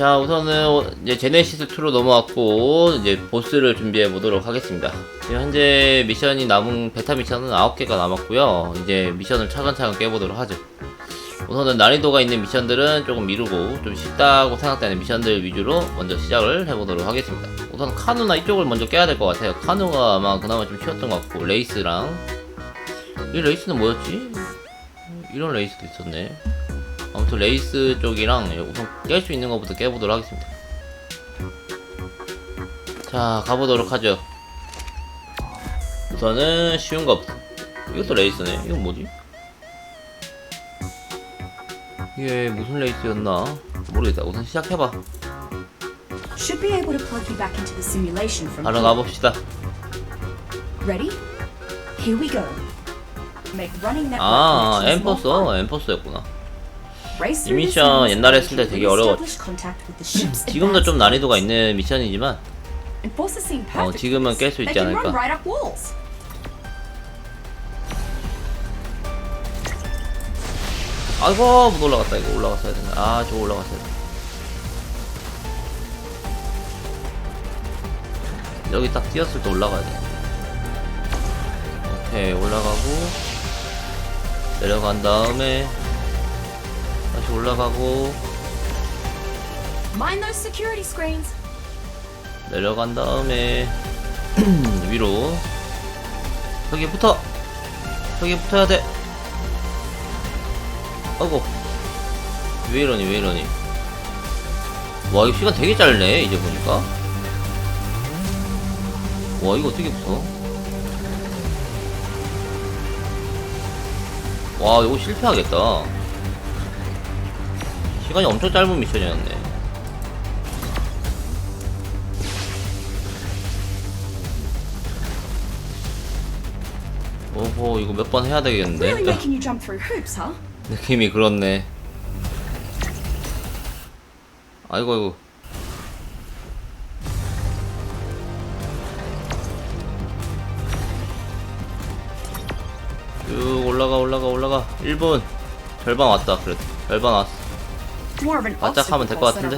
자 우선은 이제 제네시스 2로 넘어왔고 이제 보스를 준비해 보도록 하겠습니다. 현재 미션이 남은 베타 미션은 9개가 남았고요. 이제 미션을 차근차근 깨보도록 하죠. 우선은 난이도가 있는 미션들은 조금 미루고 좀 쉽다고 생각되는 미션들 위주로 먼저 시작을 해보도록 하겠습니다. 우선 카누나 이쪽을 먼저 깨야 될 것 같아요. 카누가 아마 그나마 좀 쉬웠던 것 같고 레이스랑 이 레이스는 뭐였지? 이런 레이스도 있었네. 아무튼 레이스 쪽이랑 우선 깰 수 있는 것부터 깨보도록 하겠습니다. 자, 가보도록 하죠. 우선은 쉬운 것부터. 이것도 레이스네. 이건 뭐지? 이게 무슨 레이스였나? 모르겠다. 우선 시작해봐. Should be able to plug you back into the simulation from 바로. 가봅시다. Ready? Here we go. Make running network 아. 엠퍼서? 엠퍼서였구나. 이 미션 옛날에 했을 때 되게 어려웠지. 지금도 좀 난이도가. 있는 미션이지만 어, 지금은. 깰 수 있지 않을까. 아이고 못 올라갔다 이거 올라갔어야 되나 아 저거 올라갔어야 돼 여기 딱 뛰었을 때 올라가야 돼 오케이 올라가고 내려간 다음에 다시 올라가고 Mind those security screens. 내려간 다음에 위로 여기 붙어 여기 붙어야 돼. 아이고 왜 이러니 왜 이러니. 와 이거 시간 되게 짧네 이제 보니까. 와 이거 어떻게 붙어? 와 이거 실패하겠다 시간이 엄청 짧은 미션이었네. 오호 이거 몇 번 해야 되겠는데? 느낌이 그렇네. 아이고 아이고. 쭉 올라가 올라가 올라가. 1분. 절반 왔다 그래도. 절반 왔어 바짝 하면 될 것 같은데.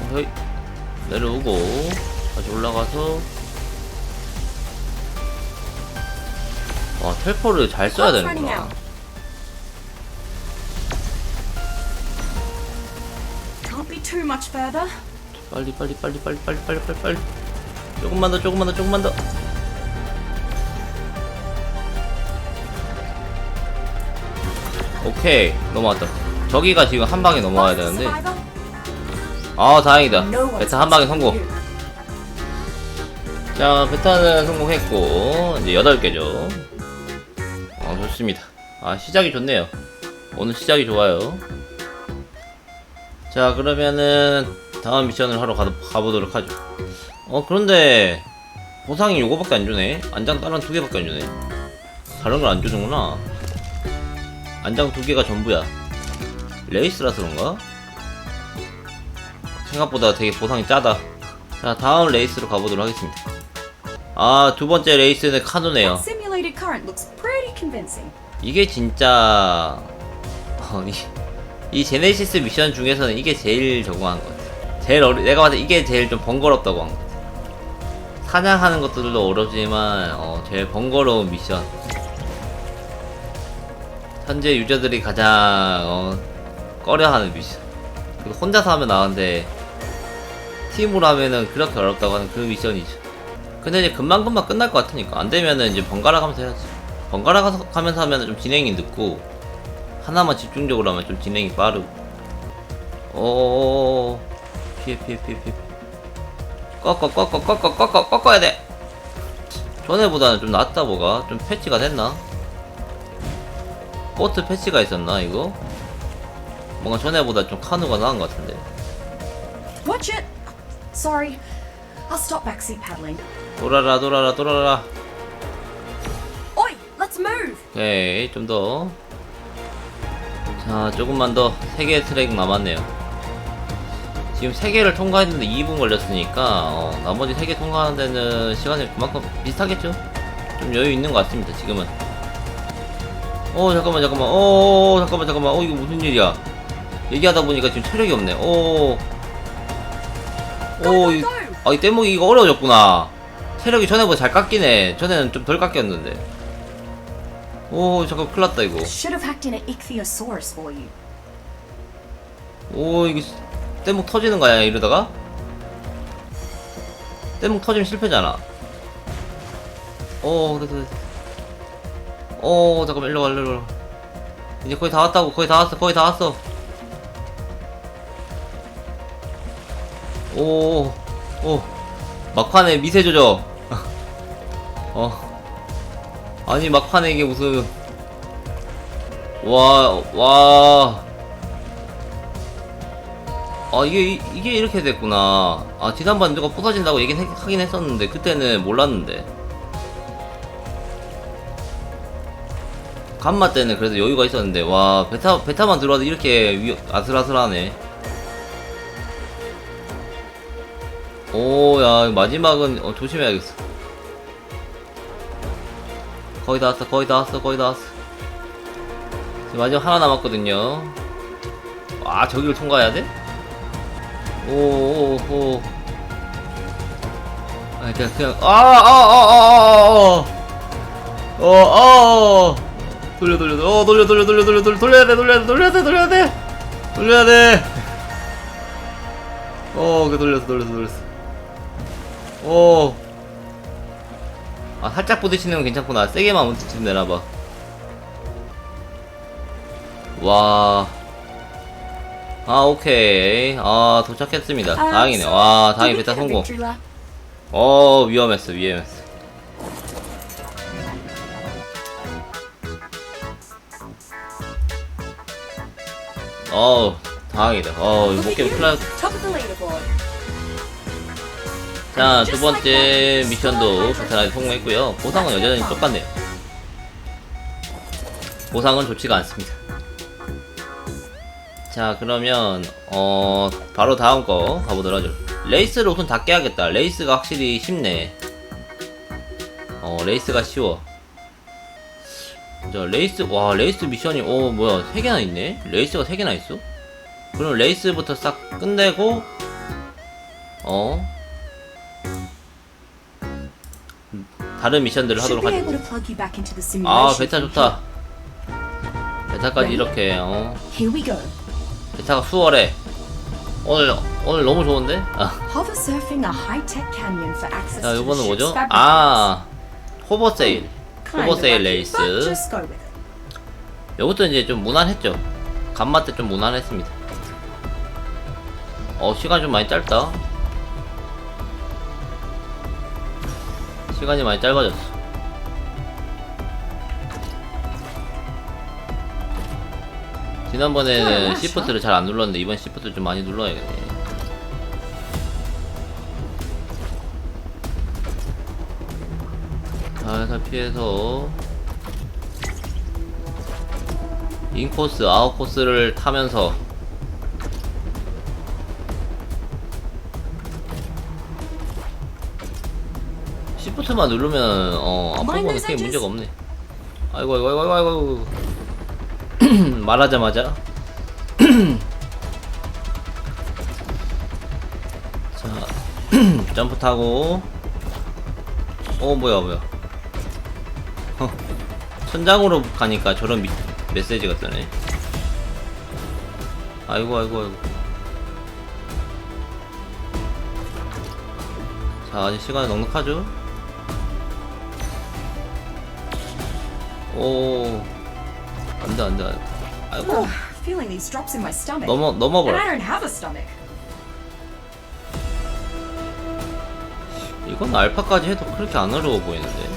어, 헤이. 내려오고 다시 올라가서. 와 텔포를 잘 써야 되는구나. 빨리 빨리 빨리 빨리 빨리 빨리 빨리. 조금만 더 조금만 더 조금만 더. 오케이 넘어왔다. 저기가 지금 한 방에 넘어와야 되는데. 아 다행이다. 베타 한 방에 성공. 자 베타는 성공했고 이제 8개죠. 어 좋습니다. 아 시작이 좋네요. 오늘 시작이 좋아요. 자 그러면은 다음 미션을 하러 가, 가보도록 하죠. 어 그런데 보상이 요거밖에 안 주네. 안장 다른 두 개밖에 안 주네. 다른 걸 안 주는구나 안장 두 개가 전부야 레이스라서 그런가? 생각보다 되게 보상이 짜다 자 다음 레이스로 가보도록 하겠습니다 아 두 번째 레이스는 카누네요. 이게 진짜 어, 이, 이 제네시스 미션 중에서는 이게 제일 적응한 것 같아. 제일 어려 내가 봤을 때 이게 제일 좀 번거롭다고 한 것 같아. 사냥하는 것들도 어렵지만 어, 제일 번거로운 미션. 현재 유저들이 가장 어, 꺼려하는 미션. 그리고 혼자서 하면 나은데 팀으로 하면은 그렇게 어렵다고 하는 그 미션이죠. 근데 이제 금방금방 끝날 것 같으니까. 안 되면은 이제 번갈아 가면서 해야지. 번갈아 가서 가면서 하면 좀 진행이 늦고 하나만 집중적으로 하면 좀 진행이 빠르고. 오 피해 피해 피해 피해. 꺾어 꺾어 꺾어 꺾어 꺾어야 돼. 전에보다는 좀 낫다 뭐가. 좀 패치가 됐나 보트 패치가 있었나 이거 뭔가 전에보다 좀 카누가 나은 것 같은데 Watch it. Sorry. I'll stop backseat paddling. 돌아라 돌아라 돌아라 Oi, let's move. 오케이 좀 더 자 조금만 더 3개 트랙 남았네요 지금 3개를 통과했는데 2분 걸렸으니까 어, 나머지 3개 통과하는 데는 시간이 그만큼 비슷하겠죠? 좀 여유 있는 것 같습니다 지금은 어 잠깐만 잠깐만. 어 잠깐만 잠깐만. 어 이거 무슨 일이야? 얘기하다 보니까 지금 체력이 없네. 어. 오오이 아, 이 뗏목이 이거 어려워졌구나. 체력이 전에보다 잘 깎이네. 전에는 좀 덜 깎였는데. 오 잠깐 큰일 났다 이거. 오 이게 뗏목 터지는 거야 이러다가? 뗏목 터지면 실패잖아. 어 그래 그래 어 잠깐만 일로 와 일로 와. 이제 거의 다 왔다고 거의 다 왔어 거의 다 왔어. 오오 막판에 미세 조져 어. 아니 막판에 이게 무슨. 와 와. 아 이게 이- 이게 이렇게 됐구나. 아 지난번 누가 부서진다고 얘긴 해- 하긴 했었는데 그때는 몰랐는데 간마 때는 그래도 여유가 있었는데 와 베타 베타만 들어와도 이렇게 위, 아슬아슬하네. 오야 마지막은 어, 조심해야겠어. 거의 다 왔어 거의 다 왔어 거의 다 왔어. 지금 마지막 하나 남았거든요. 와 저기를 통과해야 돼? 오오 오. 아 그냥 그냥 아아아아아아어 어 돌려 돌려 어 돌려 돌려 돌려 돌려 돌려. 돌려야 돼 돌려야 돼 돌려야 돼 돌려야 돼. 돌려야 돼어그 돌렸어 돌렸어 돌렸어. 오아 살짝 부딪히는 건 괜찮구나. 세게만 부딪히면 되나봐. 와. 아 오케이. 아 도착했습니다. Uh, 다행이네. 와 다행히 베타 성공? 어 위험했어 위험했어 어 다행이다 어 이거 Look 못 깨면 큰일 leaderboard. 자, 두 번째 미션도 베테랑이 성공했고요. 보상은 여전히 똑같네요. 보상은 좋지가 않습니다. 자, 그러면 어 바로 다음 거 가보도록 하죠. 레이스를 우선 다 깨야겠다. 레이스가 확실히 쉽네. 어, 레이스가 쉬워. 자, 레이스 와, 레이스 미션이 어 뭐야 세 개나 있네. 레이스가 세 개나 있어. 그럼 레이스부터 싹 끝내고 어 다른 미션들을 하도록 하죠. 아. 베타 좋다. 베타까지 이렇게 어. 베타가 수월해. 오늘 오늘 너무 좋은데? 아, 자 이거는 뭐죠? 아 호버 세일. Kind 호버 of 세일 wacky, 레이스. 이것도 이제 좀 무난했죠. 간마 때좀 무난했습니다. 어 시간 좀 많이 짧다. 시간이 많이 짧아졌어. 지난번에는 아, 시프트를 잘 안 눌렀는데 이번 시프트 좀 많이 눌러야겠네. 살살 피해서 인코스, 아웃코스를 타면서 시프트만 누르면 어 앞부분은 크게 문제가 없네. 아이고 아이고 아이고 아이고 아이고 말하자마자. 자 점프 타고. 어 뭐야 뭐야. 어, 천장으로 가니까 저런 미, 메시지가 뜨네. 아이고 아이고 아이고. 자 아직 시간이 넉넉하죠? 오 안돼 안돼 아이고. Feeling these drops in my stomach. 넘어 넘어버려. I don't have a stomach. 이건 알파까지 해도 그렇게 안 어려워 보이는데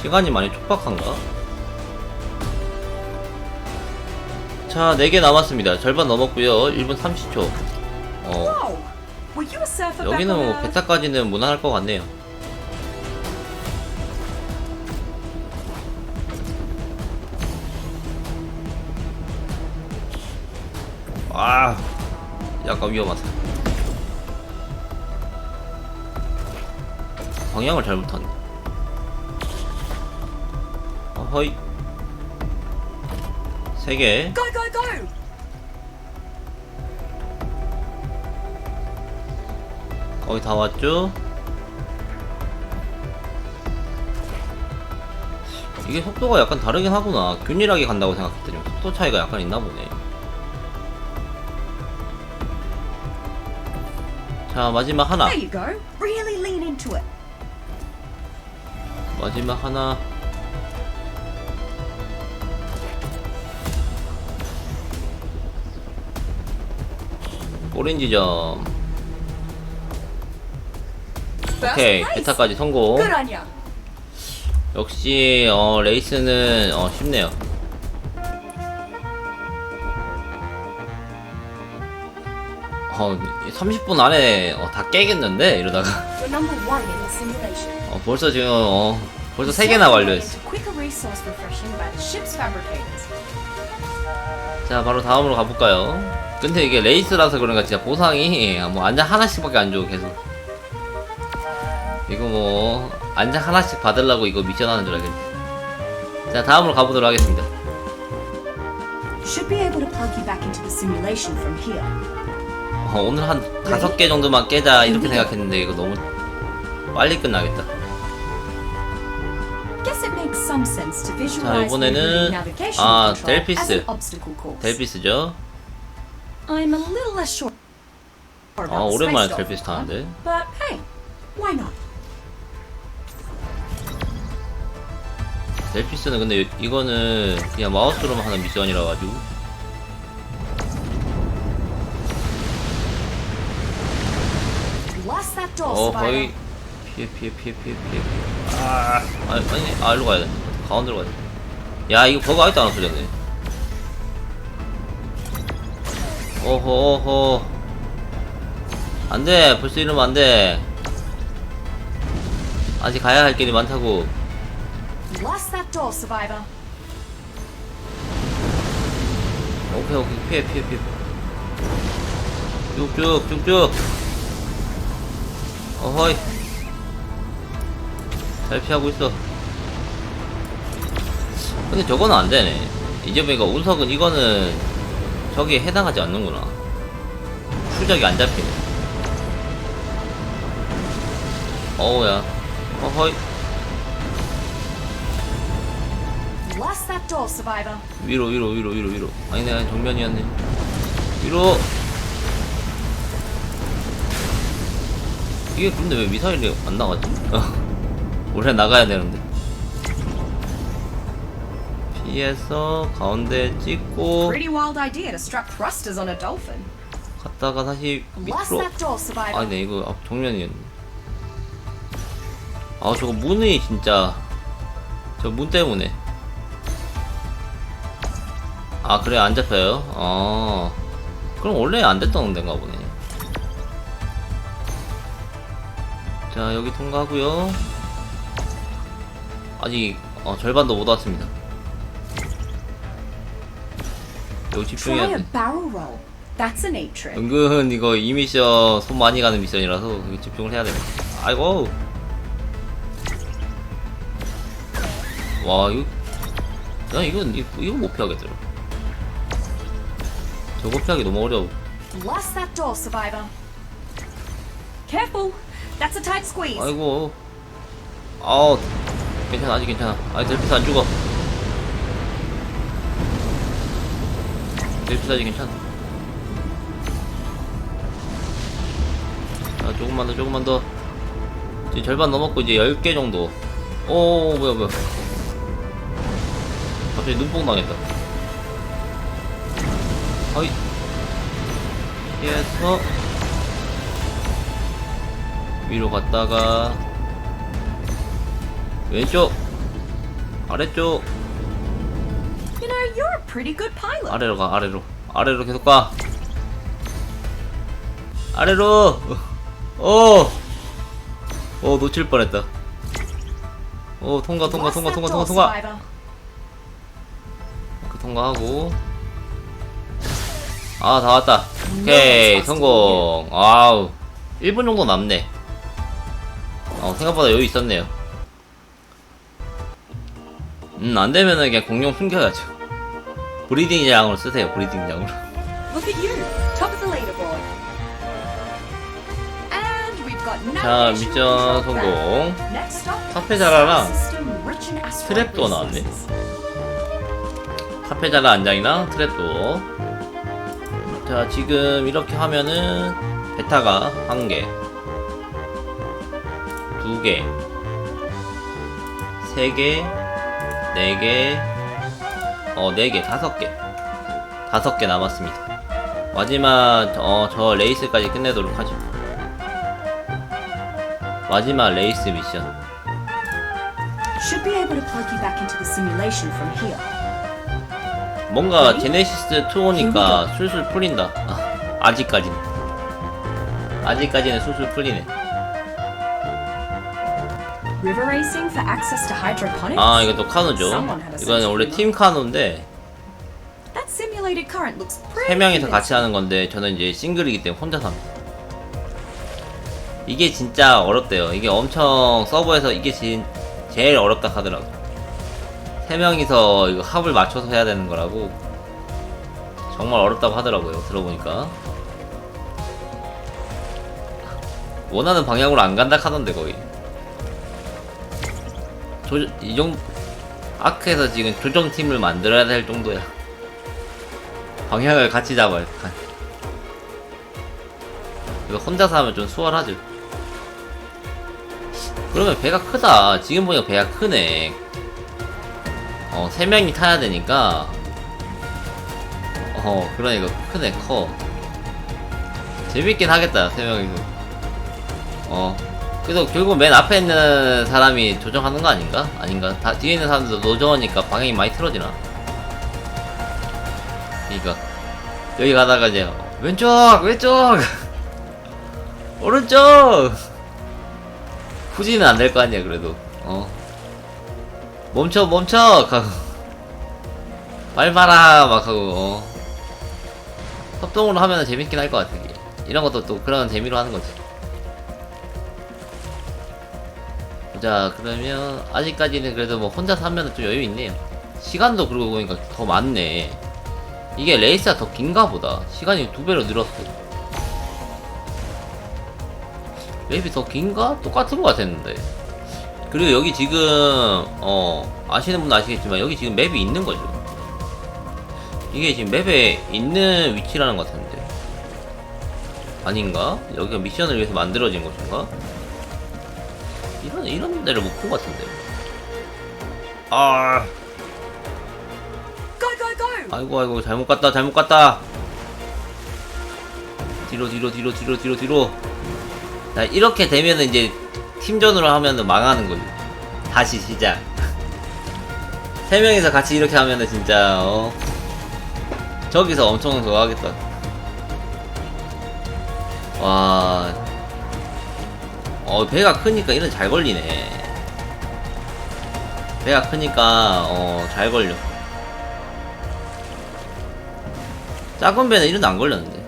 시간이 많이 촉박한가? 자 4개 남았습니다. 절반 넘었고요. 1분 30초. 어. 여기는 뭐? 베타까지는 무난할 것 같네요. 아 약간 위험하다. 방향을 어 허이 3개 Go, go, go! 거의 다 왔죠? 이게 속도가 약간 다르긴 하구나. 균일하게 간다고 생각했더니 속도 차이가 약간 있나 보네. 자, 마지막 하나. 마지막 하나. 오렌지점. 오케이. 베타까지 성공. 역시 어, 레이스는 어, 쉽네요. 어, 30분 안에 어, 다 깨겠는데 이러다가. 어, 벌써 지금 어, 벌써 세 개나 완료했어. 자, 바로 다음으로 가볼까요? 근데 이게 레이스라서 그런가 진짜 보상이 뭐 안장 하나씩밖에 안 줘 계속. 이거 뭐 안장 하나씩 받으려고 이거 미션 하는 줄 알겠네. 자, 다음으로 가보도록 하겠습니다. Should be able to plug you back into the simulation from here. 어, 오늘 한 다섯 개 정도만 깨자 이렇게 생각했는데 이거 너무 빨리 끝나겠다. Visualize 이번에는- 아, 델피스. 델피스죠. I'm a little less sure. 아, 오랜만에 dock 타는데. But hey, why not? 델피스는 근데 이거는 그냥 마우스로만 하는 미션이라 가지고 어. 거의 피해 피해 피해 피해 피해 아 아니 아니 아 일로 가야 돼 가운데로 가야 돼 야 이거 버그 아직도 안 없어졌네 어허 어허. 안돼 벌써 이러면 안돼. 아직 가야 할 길이 많다고. Blast that door, survivor. 오케이 오케이. 피해 피해 피해. 쭉쭉 쭉쭉. 어허이. 잘 피하고 있어. 근데 저거는 안 되네. 이제 보니까 운석은 이거는 저기에 해당하지 않는구나. 추적이 안 잡히네. 어우야. 어허이. 위로 위로 위로 위로 위로. 아니네 아니, 정면이었네. 위로. 이게 근데 왜 미사일이 안 나가지? 원래 나가야 되는데 피해서 가운데 찍고 Pretty wild idea to strap thrusters on a dolphin. 갔다가 다시 밑으로 that door, survivor. 아니네 이거 앞 정면이었네 아 저거 문이 진짜 저 문 때문에 아 그래 안 잡혀요? 어 그럼 원래 안 됐던 데인가 보네 자 여기 통과하고요 아직 어, 절반도 못 왔습니다 여기 집중해야 Try 돼 barrel roll. That's a neat trick. 은근 이거 이 미션 손 많이 가는 미션이라서 이거 집중을 해야 됩니다. 아이고. 와 이거 야 이건 이- 이거 못 피하겠더라. 저거 피하기 너무 어려워. Blast that door, survivor. Careful. That's a tight squeeze. 아이고. 아우 괜찮아 아직 괜찮아. 아직 델피스 안 죽어. 아직 괜찮아. 자 조금만 더 조금만 더. 지금 절반 넘었고 이제 10개 정도. 오 뭐야 뭐야. 갑자기 눈뽕 당했다. 어이. 피해서 위로 갔다가 왼쪽 아래쪽 You know, you're a pretty good pilot. 아래로 가 아래로. 아래로 계속 가. 아래로. 어. 어 놓칠 뻔했다. 어 통과 통과 통과 통과 통과 통과. 그 통과하고. 아 다 왔다. 오케이 성공. 아우. 1분 정도 남네. 어 생각보다 여유 있었네요. 음 안되면은 그냥 공룡 숨겨야죠 브리딩 장으로 쓰세요 브리딩 장으로 Look at you, top of the leaderboard. And we've got 자 미션 성공 카페 자라랑 in asteroid 트랩도 나왔네. resources. 카페 자라 안장이랑 트랩도 자 지금 이렇게 하면은 베타가 한 개 두 개 세 개 네 개 어, 네 개, 다섯 개. 다섯 개 남았습니다. 마지막, 어, 저 레이스까지 끝내도록 하죠. 마지막 레이스 미션. Should be able to plug you back into the simulation from here. 뭔가 제네시스 2 오니까 술술 풀린다. 아, 아직까지는. 아직까지는 술술 풀리네. River racing for access to hydroponics. 아, 이것도 카누죠. 이거는 원래 팀 카누인데, That simulated current looks pretty. 세 명이서 convincing. 같이 하는 건데, 저는 이제 싱글이기 때문에 혼자서 합니다. 이게 진짜 어렵대요. 이게 엄청 서버에서 이게 진, 제일 어렵다 하더라고. 세 명이서 이거 합을 맞춰서 해야 되는 거라고. 정말 어렵다고 하더라고요. 들어보니까. 원하는 방향으로 안 간다 하던데, 거의. 조, 이 정도, 아크에서 지금 조정팀을 만들어야 될 정도야. 방향을 같이 잡아요. 가- 이거 혼자서 하면 좀 수월하죠. 그러면 배가 크다. 지금 보니까 배가 크네. 어, 세 명이 타야 되니까. 어, 그러니까 크네, 커. 재밌긴 하겠다, 세 명이서. 어. 그래서 결국 맨 앞에 있는 사람이 조정하는 거 아닌가? 아닌가? 다 뒤에 있는 사람들도 노정하니까 방향이 많이 틀어지나? 그니까 여기 가다가 이제 왼쪽 왼쪽 오른쪽 후진은 안 될 거 아니야 그래도 어 멈춰 멈춰 하고 밟아라 막 하고 어. 협동으로 하면 재밌긴 할 것 같아. 이런 것도 또 그런 재미로 하는 거지 자 그러면 아직까지는 그래도 뭐 혼자서 하면 좀 여유 있네요. 시간도 그러고 보니까 더 많네. 이게 레이스가 더 긴가 보다. 시간이 두 배로 늘었어. 맵이 더 긴가? 똑같은 것 같았는데. 그리고 여기 지금 어 아시는 분 아시겠지만 여기 지금 맵이 있는 거죠. 이게 지금 맵에 있는 위치라는 것 같은데. 아닌가? 여기가 미션을 위해서 만들어진 곳인가? 이런 이런 데를 못 본 것 같은데. 아. Go go go! 아이고 아이고 잘못 갔다 잘못 갔다. 뒤로 뒤로 뒤로 뒤로 뒤로 뒤로. 자 이렇게 되면은 이제 팀전으로 하면은 망하는 거지 다시 시작. 세 명이서 같이 이렇게 하면은 진짜 어? 저기서 엄청 그거 하겠다. 와 어, 배가 크니까 이런 잘 걸리네. 배가 크니까, 어, 잘 걸려. 작은 배는 이런 안 걸렸는데.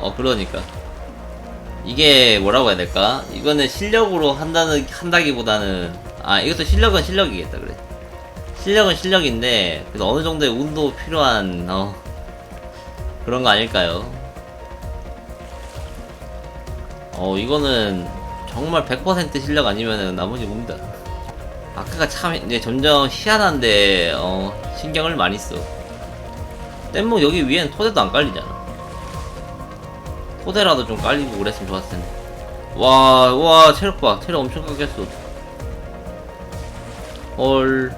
어, 그러니까. 이게 뭐라고 해야 될까? 이거는 실력으로 한다는, 한다기보다는, 아, 이것도 실력은 실력이겠다, 그래. 실력은 실력인데, 그래도 어느 정도의 운도 필요한, 어, 그런 거 아닐까요? 어 이거는 정말 100% 실력 아니면은 나머지 운다. 아까가 참 이제 점점 희한한데 어 신경을 많이 써. 뗏목 여기 위엔 토대도 안 깔리잖아. 토대라도 좀 깔리고 그랬으면 좋았을 텐데. 와, 와, 체력 봐. 체력 엄청 깎였어. 헐.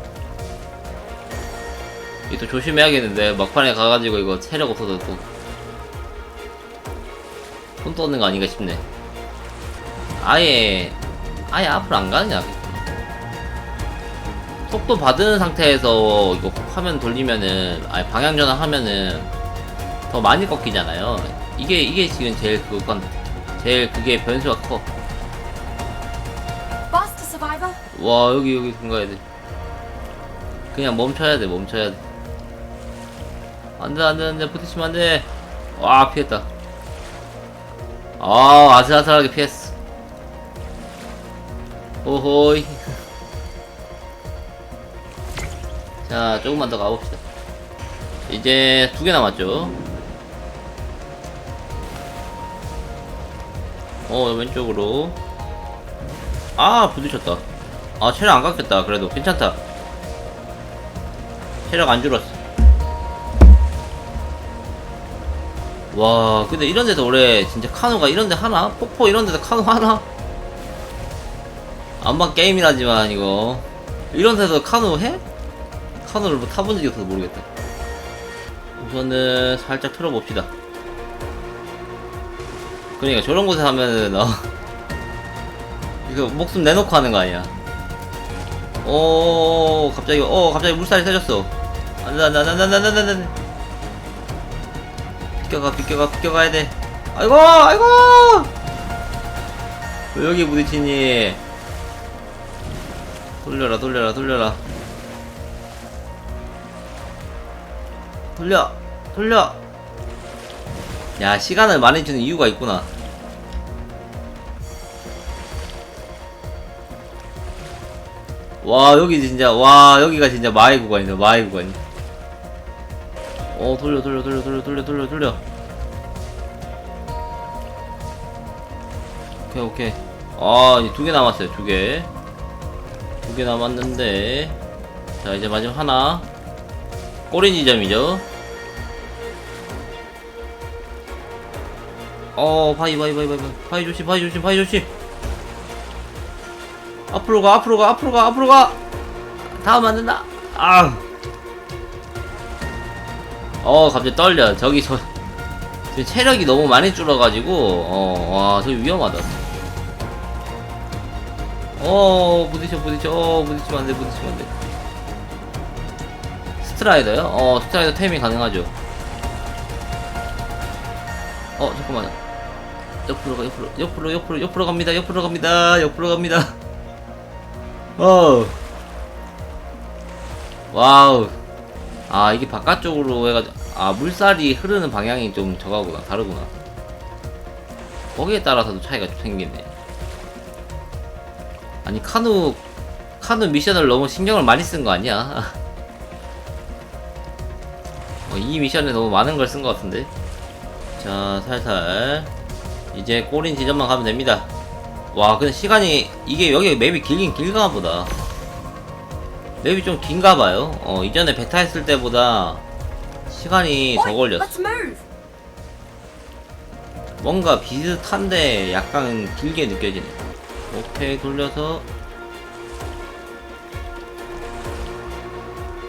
이거 또 조심해야겠는데. 막판에 가가지고 이거 체력 없어서 또. 손 떠는 거 아닌가 싶네. 아예 아예 앞으로 안 낫겠구나. 속도 받은 상태에서 이거 화면 돌리면은 아예 방향 전환하면은 더 많이 꺾이잖아요. 이게 이게 지금 제일 그건 제일 그게 변수가 커. 와 여기 여기 가야 돼. 그냥 멈춰야 돼 멈춰야 돼. 안돼 안돼 안돼 부딪히면 안돼. 와 피했다. 아 아슬아슬하게 피했어. 오호이. 자, 조금만 더 가봅시다. 이제 두 개 남았죠. 어, 왼쪽으로. 아, 부딪혔다. 아, 체력 안 깎였다. 그래도 괜찮다. 체력 안 줄었어. 와, 근데 이런 데서 올해 진짜 카누가 이런 데 하나? 폭포 이런 데서 카누 하나? 안방 게임이라지만 이거 이런 데서 카누 해? 카누를 뭐 타본 적이 없어서 모르겠다. 우선은 살짝 틀어봅시다. 그러니까 저런 곳에 하면은 어 이거 목숨 내놓고 하는 거 아니야? 오 갑자기 어 갑자기 물살이 세졌어. 안돼 안돼 안돼 안돼 안돼 안돼. 비껴가 비껴가 비껴가야 돼. 아이고 아이고. 왜 여기 부딪히니? 돌려라 돌려라 돌려라. 돌려 돌려. 야 시간을 많이 주는 이유가 있구나. 와 여기 진짜 와 여기가 진짜 마의 구간이다 마의 구간. 어 돌려 돌려 돌려 돌려 돌려 돌려 돌려. 오케이 오케이. 아두 개 남았어요 두 개. 두 개 남았는데 자 이제 마지막 하나 꼬리 지점이죠. 어 바위 바위 바위 바위. 바위 조심 바위 조심 바위 조심. 앞으로 가 앞으로 가 앞으로 가 앞으로 가 다음 안 된다 아. 어 갑자기 떨려 저기 저 지금 체력이 너무 많이 줄어가지고 어와 저기 위험하다 어 부딪혀 부딪혀 어 부딪히면 안돼 부딪히면 안돼 스트라이더요? 어 스트라이더 템이 가능하죠 어 잠깐만 옆으로 가 옆으로 옆으로 옆으로 옆으로 갑니다 옆으로 갑니다 옆으로 갑니다 어. 와우. 아, 이게 바깥쪽으로 해가지고, 아, 물살이 흐르는 방향이 좀 저거구나. 다르구나. 거기에 따라서도 차이가 좀 생기네. 아니, 카누, 카누 미션을 너무 신경을 많이 쓴 거 아니야? 어, 이 미션에 너무 많은 걸 쓴 것 같은데? 자, 살살. 이제 꼬린 지점만 가면 됩니다. 와 근데 시간이 이게 여기 맵이 길긴 길가 보다 맵이 좀 긴가 봐요 어 이전에 베타 했을 때보다 시간이 더 걸렸어. 뭔가 비슷한데 약간 길게 느껴지네 오케이 돌려서.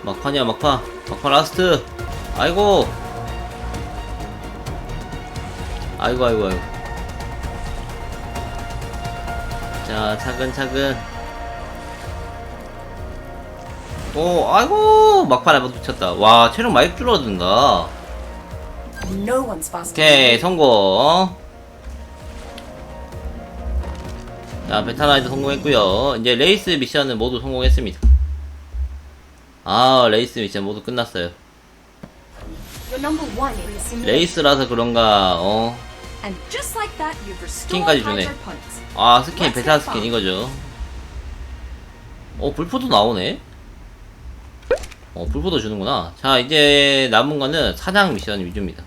막판이야 막판. 막판 라스트. 아이고. 아이고 아이고 아이고. 자 차근차근. 오 아이고. 막판 한번 붙였다. 와 체력 많이 줄어든다. 오케이 성공 자 베타나이드 성공했고요. 이제 레이스 미션은 모두 성공했습니다. 아 레이스 미션 모두 끝났어요. 레이스라서 그런가 어? 스킨까지 주네. 아 스킨 베타 스킨 이거죠. 어 불포도 나오네? 어 불포도 주는구나. 자 이제 남은 거는 사냥 미션 위주입니다